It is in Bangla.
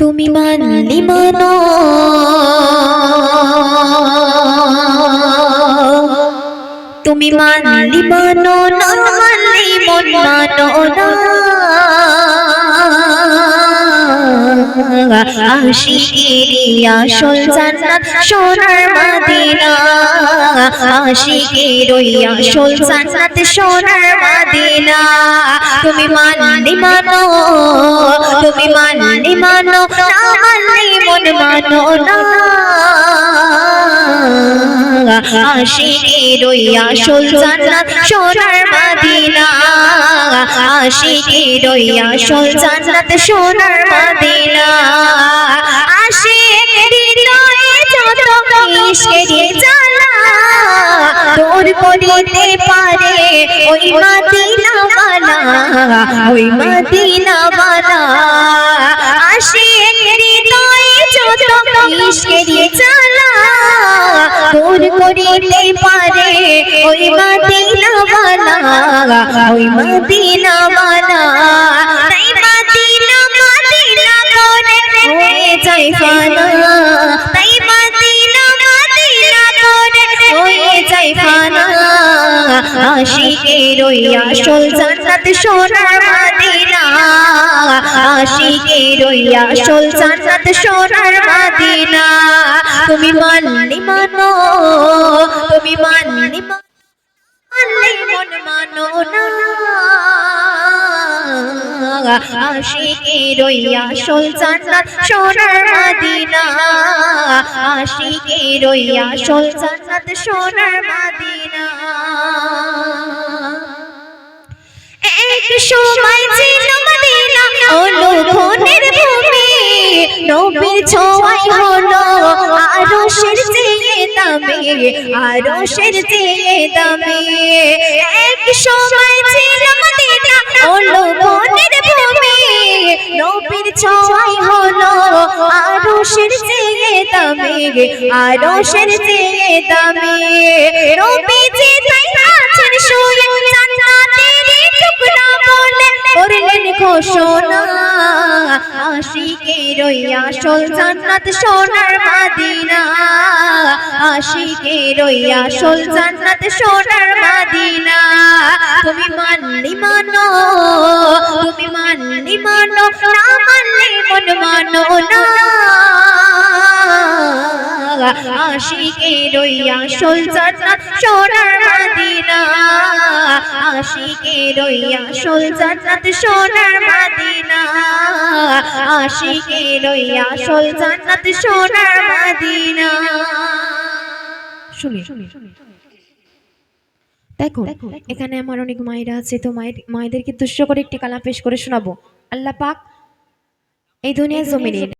তুমি মানলি মানো তুমি মানলি মানো না মানলি মন মানো না। আশিকেরি আসল জান্নাত সোনার মদিনা। আশিকের ওই আসল জান্নাত সোনার মদিনা। তুমি মানলি মানো তুমি মানলি মানো না, মানলি মন মানো না। আশিকের ওই আসল জান্নাত, সোনার মদিনা। আশিকের ওই আসল জান্নাত, সোনার মদিনা। আশিক হৃদয়ে যত ইশকের করিতে পারে, ওই মদিনা বালা ওই মদিনা বালা আশিক হৃদয়ে যত ইশকের জ্বালা দূর করিতে পারে, ওই মদিনা বালা ওই মদিনা তাই মদিনা মদিনা করে, হয়ে যায় আশিকের ওই আসল জান্নাত সোনার মদিনা। আশিকের ওই আসল জান্নাত সোনার মদিনা। তুমি মানলি মানো, তুমি মানলি মানলি মন মানো না। আশিকের ওই আসল জান্নাত সোনার মদিনা। আশিকের সোনার মদিনা। সময় ছিল মদিনা, অনুভূতির ভূমি। নবীর ছোঁয়াই হলো আরশের চেয়ে দামি, আরশের চেয়ে দামি। এক সময় ছিল মদিনা ভূমি। নবীর হলো আরশের চেয়ে দামি, আরশের চেয়ে দামি। ঘোষণা আশিকের ওই আসল জান্নাত সোনার মাদিনা। আশিকের ওই আসল জান্নাত সোনার মাদিনা। তুমি মানলি মানো, তুমি মানলি মানো, না মানলি মন মানো না আশিকের ওই আসল জান্নাত সোনার মদিনা আশিকের ওই আসল জান্নাত সোনার মদিনা আশিকের ওই আসল জান্নাত সোনার মদিনা শুনি দেখো এখানে আমার অনেক মায়েরা আছে তো মায়ের মায়েদেরকে তুষ্ট করে একটি কালা পেশ করে শোনাবো। আল্লাহ পাক এই দুনিয়া জমিনে